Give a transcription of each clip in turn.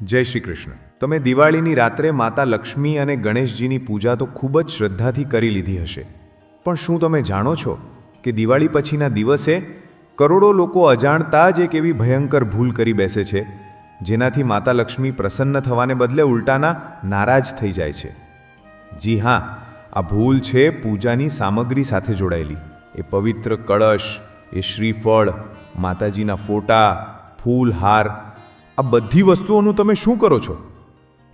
જય શ્રી કૃષ્ણ. તમે દિવાળીની રાત્રે માતા લક્ષ્મી અને ગણેશજીની પૂજા તો ખૂબ જ શ્રદ્ધાથી કરી લીધી હશે. પણ શું તમે જાણો છો કે દિવાળી પછીના દિવસે કરોડો લોકો અજાણતા જ એક એવી ભયંકર ભૂલ કરી બેસે છે, જેનાથી માતા લક્ષ્મી પ્રસન્ન થવાને બદલે ઉલટાના નારાજ થઈ જાય છે? જી હા, આ ભૂલ છે પૂજાની સામગ્રી સાથે જોડાયેલી. એ પવિત્ર કળશ, એ શ્રીફળ, માતાજીના ફોટા, ફૂલ હાર આ બધી વસ્તુઓનું તમે શું કરો છો?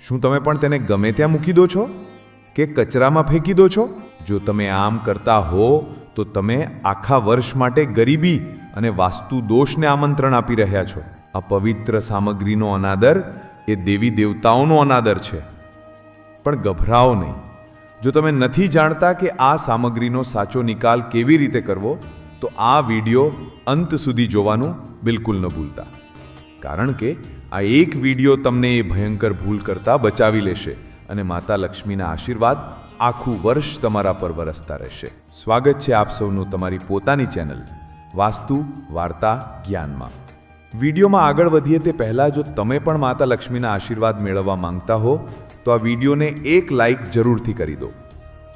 શું તમે પણ તેને ગમે ત્યાં મૂકી દો છો? કે કચરામાં ફેંકી દો છો? જો તમે આમ કરતા હો, તો તમે આખા વર્ષ માટે ગરીબી અને વાસ્તુ દોષને આમંત્રણ આપી રહ્યા છો. આ પવિત્ર સામગ્રીનો અનાદર એ દેવી દેવતાઓનો અનાદર છે. પણ ગભરાઓ નહીં. જો તમે નથી જાણતા કે આ સામગ્રીનો સાચો નિકાલ કેવી રીતે કરવો, તો આ વીડિયો અંત સુધી જોવાનું બિલકુલ ન ભૂલતા. કારણ કે આ એક વિડિયો તમને એ ભયંકર ભૂલ કરતાં બચાવી લેશે અને માતા લક્ષ્મીના આશીર્વાદ આખું વર્ષ તમારા પર વરસતા રહેશે. સ્વાગત છે આપ સૌનું તમારી પોતાની ચેનલ વાસ્તુ વાર્તા જ્ઞાનમાં. વિડીયોમાં આગળ વધીએ તે પહેલાં જો તમે પણ માતા લક્ષ્મીના આશીર્વાદ મેળવવા માંગતા હો, તો આ વિડીયોને એક લાઇક જરૂરથી કરી દો.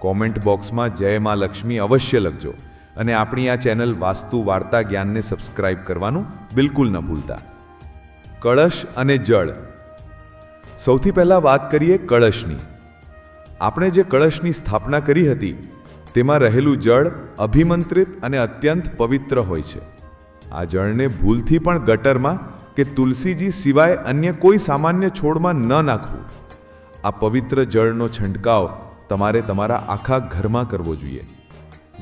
કોમેન્ટ બોક્સમાં જય મા લક્ષ્મી અવશ્ય લખજો અને આપણી આ ચેનલ વાસ્તુ વાર્તા જ્ઞાનને સબસ્ક્રાઇબ કરવાનું બિલકુલ ન ભૂલતા. કળશ અને જળ. સૌથી પહેલાં વાત કરીએ કળશની. આપણે જે કળશની સ્થાપના કરી હતી, તેમાં રહેલું જળ અભિમંત્રિત અને અત્યંત પવિત્ર હોય છે. આ જળને ભૂલથી પણ ગટરમાં કે તુલસીજી સિવાય અન્ય કોઈ સામાન્ય છોડમાં ન નાખવું. આ પવિત્ર જળનો છંટકાવ તમારે તમારા આખા ઘરમાં કરવો જોઈએ.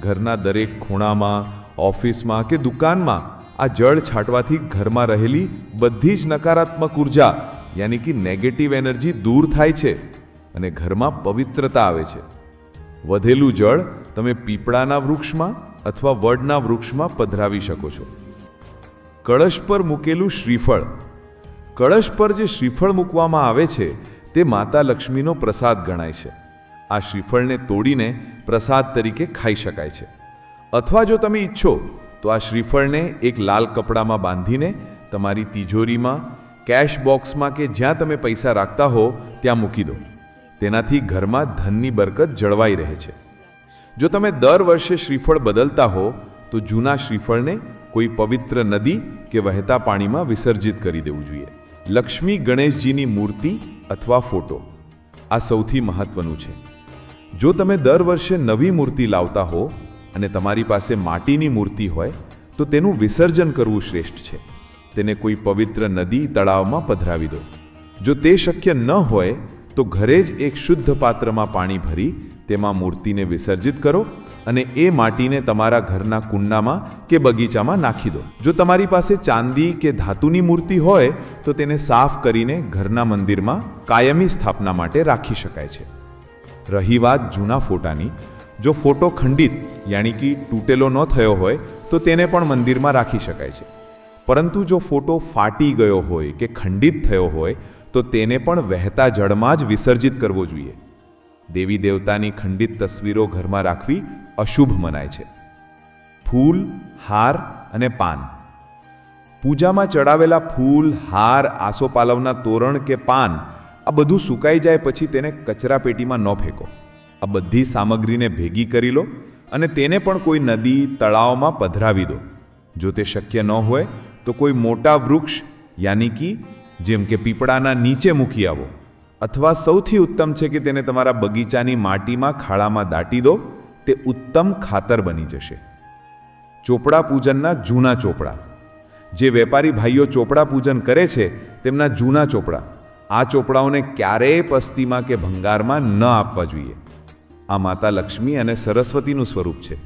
ઘરના દરેક ખૂણામાં, ઓફિસમાં કે દુકાનમાં આ જળ છાંટવાથી ઘરમાં રહેલી બધી જ નકારાત્મક ઊર્જા, યાની કે નેગેટિવ એનર્જી દૂર થાય છે અને ઘરમાં પવિત્રતા આવે છે. વધેલું જળ તમે પીપળાના વૃક્ષમાં અથવા વડના વૃક્ષમાં પધરાવી શકો છો. કળશ પર મૂકેલું શ્રીફળ. કળશ પર જે શ્રીફળ મૂકવામાં આવે છે, તે માતા લક્ષ્મીનો પ્રસાદ ગણાય છે. આ શ્રીફળને તોડીને પ્રસાદ તરીકે ખાઈ શકાય છે. અથવા જો તમે ઈચ્છો તો આ શ્રીફળને એક લાલ કપડામાં બાંધીને તમારી તિજોરીમાં કેશ બોક્સમાં કે જ્યાં તમે પૈસા રાખતા હો, ત્યાં મૂકી દો. તેનાથી ઘરમાં ધનની બરકત જળવાઈ રહે છે. જો તમે દર વર્ષે શ્રીફળ બદલતા હો, તો જૂના શ્રીફળને કોઈ પવિત્ર નદી કે વહેતા પાણીમાં વિસર્જિત કરી દેવું જોઈએ. લક્ષ્મી ગણેશજીની મૂર્તિ અથવા ફોટો. આ સૌથી મહત્વનું છે. જો તમે દર વર્ષે નવી મૂર્તિ લાવતા હો અને તમારી પાસે માટીની મૂર્તિ હોય, તો તેનું વિસર્જન કરવું શ્રેષ્ઠ છે. તેને કોઈ પવિત્ર નદી તળાવમાં પધરાવી દો. જો તે શક્ય ન હોય, તો ઘરે જ એક શુદ્ધ પાત્રમાં પાણી ભરી તેમાં મૂર્તિને વિસર્જિત કરો અને એ માટીને તમારા ઘરના કુંડામાં કે બગીચામાં નાખી દો. જો તમારી પાસે ચાંદી કે ધાતુની મૂર્તિ હોય, તો તેને સાફ કરીને ઘરના મંદિરમાં કાયમી સ્થાપના માટે રાખી શકાય છે. રહી વાત જૂના ફોટાની. જો ફોટો ખંડિત યાની કે તૂટેલો ન થયો હોય, તો તેને પણ મંદિરમાં રાખી શકાય છે. પરંતુ જો ફોટો ફાટી ગયો હોય કે ખંડિત થયો હોય, તો તેને પણ વહેતા જળમાં જ વિસર્જિત કરવો જોઈએ. દેવી દેવતાની ખંડિત તસવીરો ઘરમાં રાખવી અશુભ મનાય છે. ફૂલ, હાર અને પાન. પૂજામાં ચડાવેલા ફૂલ, હાર, આસોપાલવના તોરણ કે પાન, આ બધું સુકાઈ જાય પછી તેને કચરા પેટીમાં ન ફેંકો. આ બધી સામગ્રીને ભેગી કરી લો અને તેને પણ કોઈ નદી તળાવમાં પધરાવી દો. જો તે શક્ય ન હોય, તો કોઈ મોટા વૃક્ષ, યાની કે, જેમ કે પીપળાના નીચે મૂકી આવો. અથવા સૌથી ઉત્તમ છે કે તેને તમારા બગીચાની માટીમાં ખાડામાં દાટી દો, તે ઉત્તમ ખાતર બની જશે. ચોપડા પૂજનના જૂના ચોપડા. જે વેપારી ભાઈઓ ચોપડા પૂજન કરે છે, તેમના જૂના ચોપડા. આ ચોપડાઓને ક્યારેય પસ્તીમાં કે ભંગારમાં ન આપવા જોઈએ. આ માતા લક્ષ્મી અને સરસ્વતીનું સ્વરૂપ છે.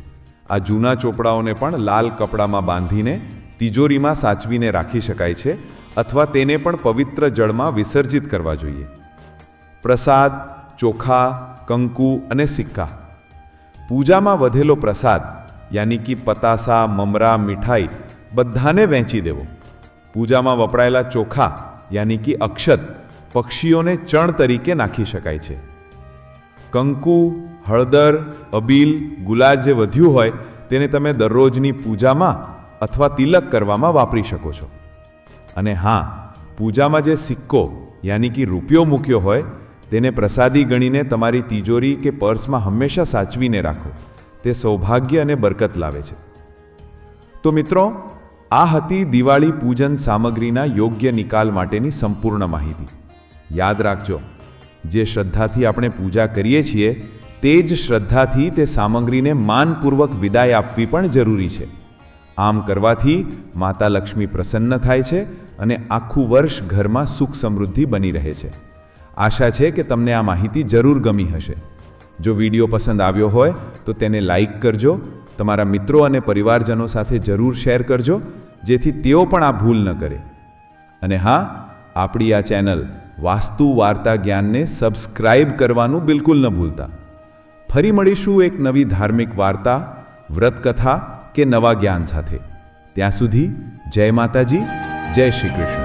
આ જૂના ચોપડાઓને પણ લાલ કપડામાં બાંધીને તિજોરીમાં સાચવીને રાખી શકાય છે અથવા તેને પણ પવિત્ર જળમાં વિસર્જિત કરવા જોઈએ. પ્રસાદ, ચોખા, કંકુ અને સિક્કા. પૂજામાં વધેલો પ્રસાદ, યાની કે પતાસા, મમરા, મીઠાઈ, બધાને વહેંચી દેવો. પૂજામાં વપરાયેલા ચોખા, યાની કે અક્ષત, પક્ષીઓને ચણ તરીકે નાખી શકાય છે. કંકુ હળદર, અબીલ, ગુલાલ જે વધ્યું હોય તેને તમે દરરોજની પૂજામાં અથવા તિલક કરવામાં વાપરી શકો છો. અને હા, પૂજામાં જે સિક્કો, યાની કે રૂપિયો મૂક્યો હોય, તેને પ્રસાદી ગણીને તમારી તિજોરી કે પર્સમાં હંમેશા સાચવીને રાખો. તે સૌભાગ્ય અને બરકત લાવે છે. તો મિત્રો, આ હતી દિવાળી પૂજન સામગ્રીના યોગ્ય નિકાલ માટેની સંપૂર્ણ માહિતી. યાદ રાખજો, જે શ્રદ્ધાથી આપણે પૂજા કરીએ છીએ તે જ શ્રદ્ધાથી તે સામગ્રીને માનપૂર્વક વિદાય આપવી પણ જરૂરી છે. આમ કરવાથી માતા લક્ષ્મી પ્રસન્ન થાય છે અને આખું વર્ષ ઘરમાં સુખ સમૃદ્ધિ બની રહે છે. આશા છે કે તમને આ માહિતી જરૂર ગમી હશે. જો વીડિયો પસંદ આવ્યો હોય તો તેને લાઈક કરજો, તમારા મિત્રો અને પરિવારજનો સાથે જરૂર શેર કરજો, જેથી તેઓ પણ આ ભૂલ ન કરે. અને હા, આપણી આ ચેનલ વાસ્તુ વાર્તા જ્ઞાનને સબસ્ક્રાઇબ કરવાનું બિલકુલ ન ભૂલતા. ફરી મળીશું એક નવી ધાર્મિક વાર્તા, વ્રતકથા કે નવા જ્ઞાન સાથે. ત્યાં સુધી જય માતાજી, જય શ્રી કૃષ્ણ.